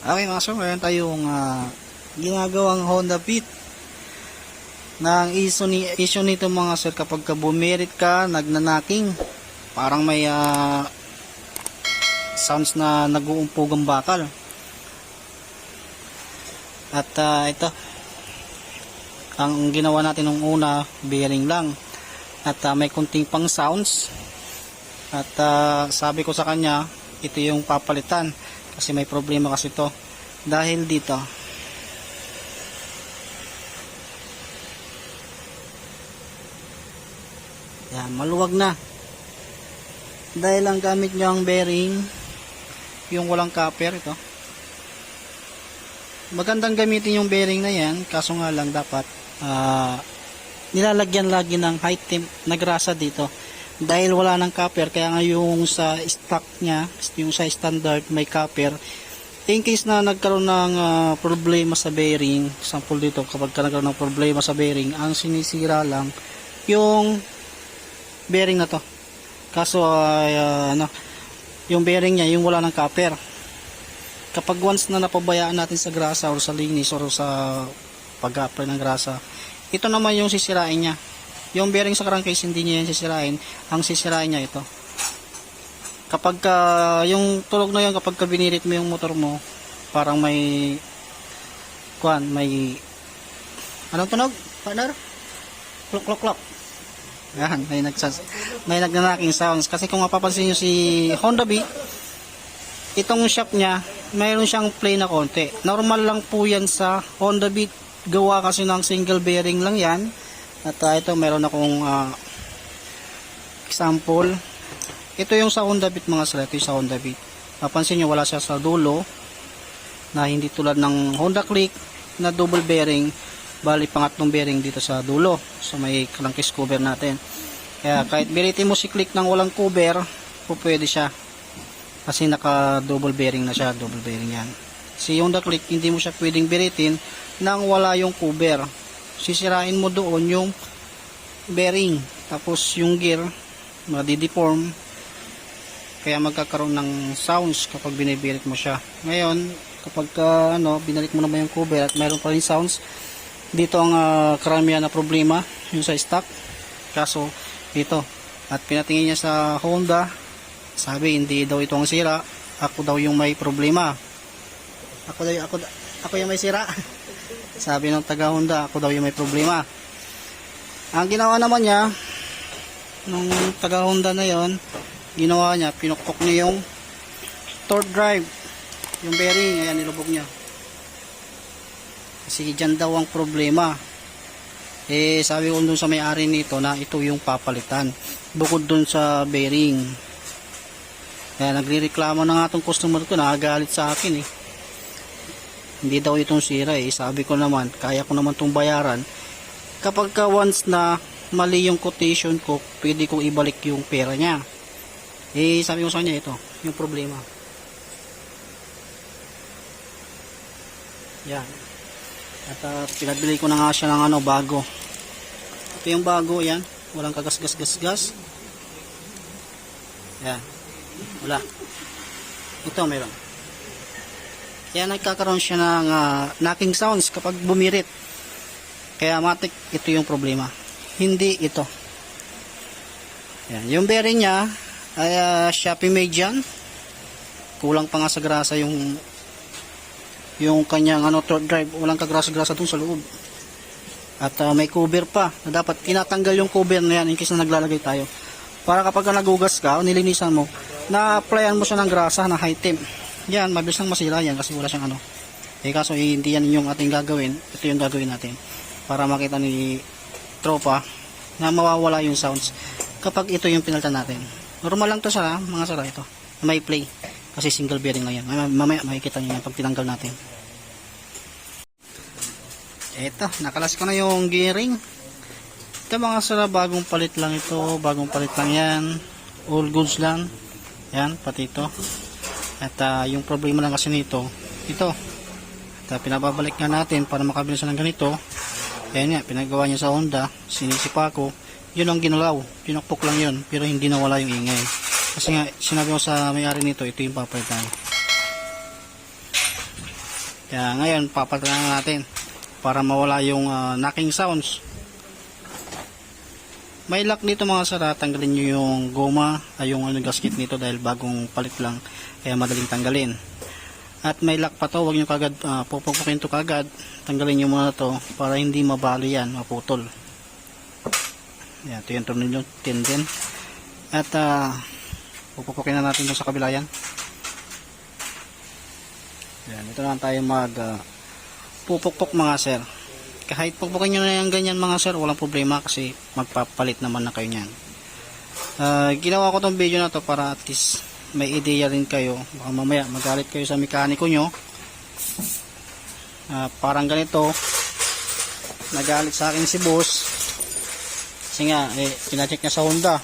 Okay mga sir, meron tayong ah, ginagawang Honda Beat na ang issue, ni, issue nito mga sir kapag ka bumirit ka, nagnanaking parang may ah, sounds na nag-uumpog ang bakal. At ah, ito ang ginawa natin nung una bearing lang. At ah, may kunting pang sounds. At ah, sabi ko sa kanya ito yung papalitan kasi may problema kasi to. Dahil dito yan maluwag na. Dahil ang gamit niya ang bearing yung walang copper ito. Magandang gamitin yung bearing na yan kaso nga lang dapat ah, nilalagyan lagi ng high temp na grasa dito dahil wala ng copper kaya nga yung sa stock niya yung sa standard may copper. In case na nagkaroon ng ah, problema sa bearing sample dito kapag ka nagkaroon ng problema sa bearing ang sinisira lang yung bearing na to. Kaso ay ah, ano yung bearing niya yung wala ng copper. Kapag once na napabayaan natin sa grasa or sa linis or sa pag-apply ng grasa ito naman yung sisirain niya yung bearing sa crankcase hindi niya yan sisirain. Ang sisirain niya ito. Kapag ka, yung tulog na yun kapag ka binirit mo yung motor mo parang may kuan may anong tunog? Partner? Klok klok klok. Yan may nagsas may nagnanaking sounds. Kasi kung mapapansin nyo si Honda Beat itong shop niya mayroon siyang play na konti. Normal lang po yan sa Honda Beat gawa kasi ng single bearing lang yan at ah, ito meron akong ah, example. Ito yung sa Honda Beat mga sir. Ito yung sa Honda Beat. Mapansin nyo wala siya sa dulo na hindi tulad ng Honda Click na double bearing. Bali pangatlong bearing dito sa dulo. So may crankcase cover natin. Kaya kahit biritin mo si Click ng walang cover po pwede siya. Kasi naka double bearing na siya double bearing yan. Si Honda Click hindi mo siya pwedeng biritin nang wala yung cover sisirain mo doon yung bearing tapos yung gear madideform. Kaya magkakaroon ng sounds kapag binibirit mo siya. Ngayon kapag ka, ano binalik mo naman yung cover at mayroon pa rin sounds dito ang ah, karamihan na problema yung sa stock. Kaso dito at pinatingin niya sa Honda sabi hindi daw ito ang sira. Ako daw yung may problema. Ako daw ako, ako yung may sira sabi ng taga Honda ako daw yung may problema. Ang ginawa naman niya nung taga Honda na yon ginawa niya pinukpok niya yung torque drive yung bearing ayan nilubog niya. Kasi dyan daw ang problema. Eh sabi ko dun sa may-ari nito na ito yung papalitan bukod dun sa bearing. Kaya nagre-reklamo na nga tong customer ko nakagalit sa akin eh hindi daw itong sira eh. Sabi ko naman kaya ko naman tong bayaran. Kapag ka once na mali yung quotation ko pwede kong ibalik yung pera niya. Eh sabi ko sa kanya ito yung problema. Yan. At uh, pinabili ko na nga siya ng ano bago. Ito yung bago yan. Walang kagas gas gas gas yan. Wala. Ito meron kaya nagkakaroon siya ng ah, knocking sounds kapag bumirit. Kaya matik ito yung problema. Hindi ito. Yan. yung bearing niya ay ah, Shopee made yan. Kulang pa nga sa grasa yung yung kanyang ano torque drive. Walang kagrasa-grasa dun sa loob. At ah, may cover pa na dapat tinatanggal yung cover na yan in case na naglalagay tayo. Para kapag ka nagugas ka o nilinisan mo na-applyan mo siya ng grasa na high temp yan mabilis lang masira yan kasi wala siyang ano. Eh kaso eh, hindi yan yung ating gagawin. Ito yung gagawin natin para makita ni tropa na mawawala yung sounds kapag ito yung pinalitan natin. Normal lang to sa mga sara ito. May play. Kasi single bearing lang yan. Mamaya- makikita nyo yan pag tinanggal natin. Eto nakalas ko na yung gearing. Ito mga sara bagong palit lang ito. Bagong palit lang yan. All goods lang. Yan pati ito at ah, yung problema lang kasi nito ito. At ah, pinababalik nga natin para makabili siya ng ganito. Ayan nga pinagawa niya sa Honda sinisipa ko. Yun ang ginalaw pinukpok lang yun pero hindi nawala yung ingay. Kasi nga sinabi ko sa may-ari nito ito yung papalitan. Kaya ngayon, papalitan na natin para mawala yung ah, knocking sounds. May lock dito mga sara, tanggalin nyo yung goma, ay yung ano, gasket nito dahil bagong palit lang, kaya madaling tanggalin. At may lock pa to, huwag nyo kagad, uh, pupupukin to kagad, tanggalin nyo muna to para hindi mabalo yan, maputol. Yan, ito yung tornilyo, 10 din. At uh, pupupukin na natin dun sa kabila yan. Yan, ito lang tayo mag uh, pupukpok mga sir. Kahit pukpukin nyo na yung ganyan mga sir, walang problema kasi magpapalit naman na kayo nyan. Uh, ginawa ko tong video na to para at least may ideya rin kayo. Baka mamaya magalit kayo sa mekaniko nyo. Uh, parang ganito, nagalit sa akin si boss. Kasi nga, eh, pinacheck niya sa Honda.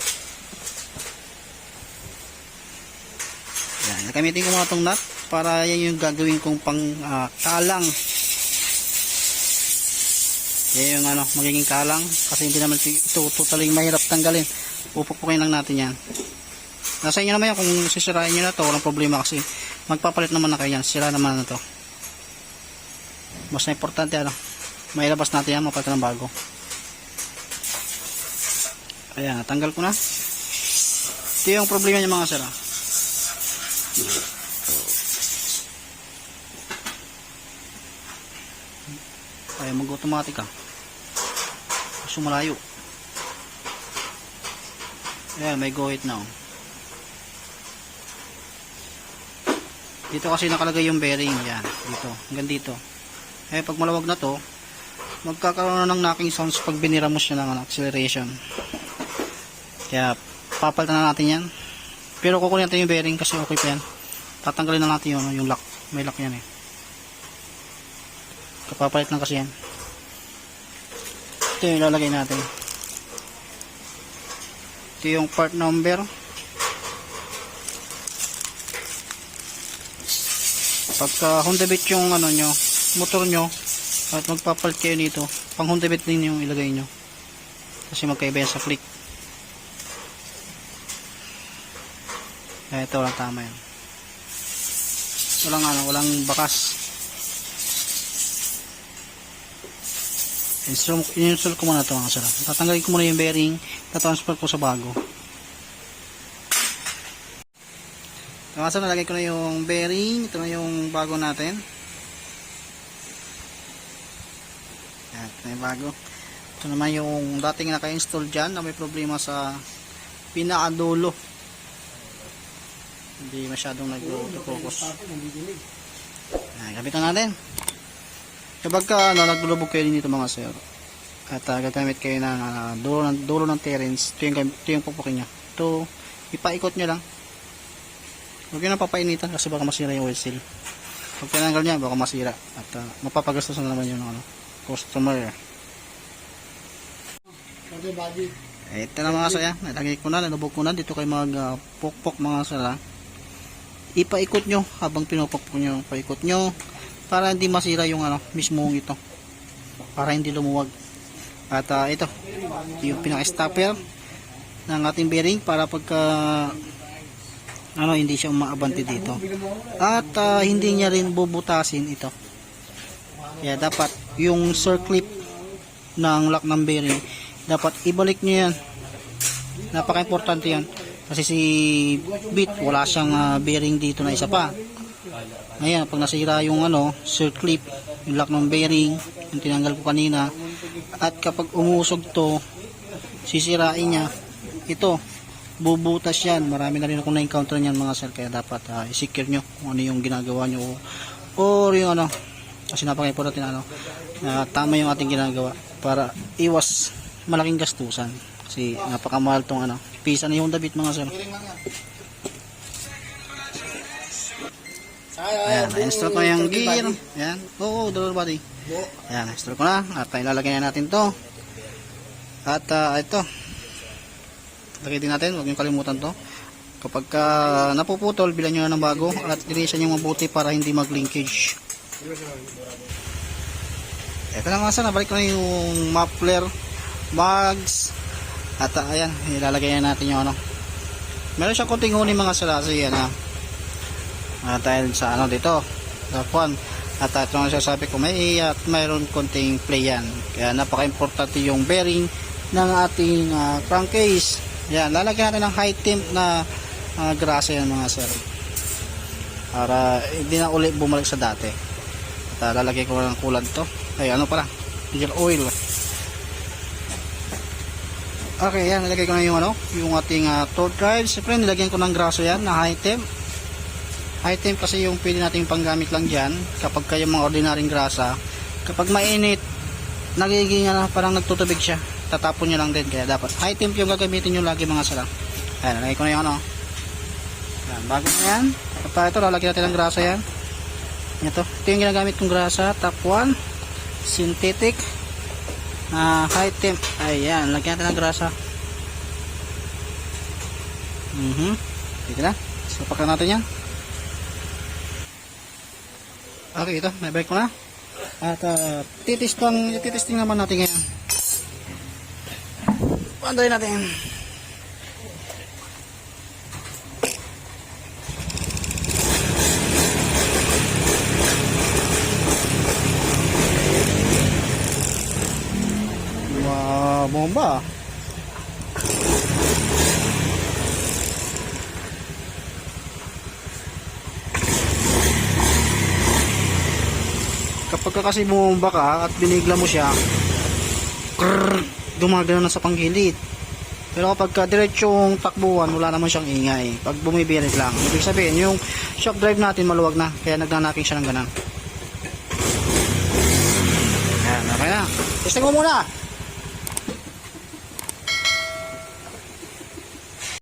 Yan, gamitin ko mga tong nut para yan yung gagawin kong pang ah, kalang. Yung ano, magiging kalang kasi hindi naman ito totally mahirap tanggalin. Pupupukin lang natin yan. Nasa inyo naman yan kung sisirain nyo na to, walang problema kasi magpapalit naman na kayo yan. Sira naman na to. Mas na importante ano, mailabas natin yan, mapalitan ng bago. Ayan, natanggal ko na. Ito yung problema niya mga sira. Ay, mag-automatic ah. Gusto malayo. Ayan, may go it now. Dito kasi nakalagay yung bearing. Yan, dito. Hanggang dito. Eh, pag malawag na to, magkakaroon na ng knocking sounds pag biniramos niya ng ano, acceleration. Kaya, papalitan na natin yan. Pero kukunin natin yung bearing kasi okay pa yan. Tatanggalin na natin yung, ano, yung lock. May lock yan eh. Kapapalit lang kasi yan. Ito yung ilalagay natin. Ito yung part number. Pagka Honda Beat yung ano nyo, motor nyo, at magpapalit kayo nito, pang Honda Beat din yung ilagay nyo. Kasi magkaiba yan sa click. Eh, ito walang tama yan. Walang ano, walang bakas. Install, in-install ko muna ito mga sarap. Tatanggalin ko muna yung bearing, tatransfer ko sa bago. Mga sarap, nalagay ko na yung bearing. Ito na yung bago natin. Ito na yung bago. Ito naman yung dating naka-install dyan na may problema sa pinakadulo. Hindi masyadong nag-focus. Yan, gabitan natin. Kapag ka ano, naglulubog kayo dito mga sir at uh, gagamit kayo ng uh, dulo, ng, dulo ng terrains ito yung, ito yung pupukin nyo ito ipaikot nyo lang. Huwag nyo na papainitan kasi baka masira yung oil seal. Pag tinanggal nyo baka masira. At uh, mapapagastos na naman yung ano, customer. Ito na mga saya nalagay ko na nalubog ko na. Dito kayo mag uh, pokpok mga sala ipaikot nyo habang pinupokpok nyo paikot nyo para hindi masira yung ano mismo ito. Para hindi lumuwag. At uh, ito. Yung pinaka-stopper ng ating bearing para pagka ano hindi siya umaabante dito. At uh, hindi niya rin bubutasin ito. Kaya dapat yung circlip ng lock ng bearing dapat ibalik nyo yan. Napaka importante yan. Kasi si bit wala siyang uh, bearing dito na isa pa ngayon, pag nasira yung ano, circlip, yung lock ng bearing, yung tinanggal ko kanina, at kapag umusog to, sisirain niya, ito, bubutas yan. Marami na rin akong na-encounter niyan mga sir, kaya dapat uh, i-secure nyo kung ano yung ginagawa nyo or yung ano, kasi napaka-important ano, uh, tama yung ating ginagawa para iwas malaking gastusan. Kasi napakamahal tong ano, pisa na yung dabit mga sir. Ayan, na-install ko yung gear. Ayan. Oo, dollar body. Ayan, na-install ko na. At ilalagay na natin to. At uh, ito. Lagay din natin. Huwag nyo kalimutan to. Kapag ka napuputol, bilan nyo na ng bago. At linisan nyo mabuti para hindi mag-linkage. Ito na mga sana. Balik ko na yung muffler, bags. At uh, ayan, ilalagay na natin yung ano. Meron siyang konting huni mga sala. So yan ha. Uh, dahil sa ano dito sa kwan At uh, ito ang sasabi ko, may at mayroon konting play yan. Kaya napaka-importante yung bearing ng ating ah, crankcase. Yan, lalagyan natin ng high temp na uh, grasa yan mga sir. Para hindi na ulit bumalik sa dati. At uh, lalagay ko ng coolant to. Ay, ano pala? Diesel oil. Okay, yan. Nilagay ko na yung ano, yung ating uh, torque drive. Siyempre, nilagyan ko ng graso yan na high temp. High temp kasi yung pwede nating panggamit lang dyan kapag kayo mga ordinaryong grasa. Kapag mainit, nagiging ano, parang nagtutubig siya. Tatapon nyo lang din. Kaya dapat high temp yung gagamitin nyo lagi mga sala. Ayan, nalagay ko na yung ano. Yan, bago na yan. At ito, lalagyan natin ng grasa yan. Ito, ito yung ginagamit kong grasa. Top 1. Synthetic. Ah, high temp. Ayan, lagyan natin ng grasa. Mhm. Dito na. Sapakan natin yan. Okay, ito. May bike ko na. At uh, titistang, titesting naman natin ngayon. Panday natin. Kasi bumomba ka at binigla mo siya, krrr, gumagano na sa panggilid. Pero kapag ka diretsong takbuhan, wala naman siyang ingay. Pag bumibirit lang. Ibig sabihin, yung shock drive natin maluwag na. Kaya nagnanaking siya ng ganan. Ayan, okay na. Testing mo muna.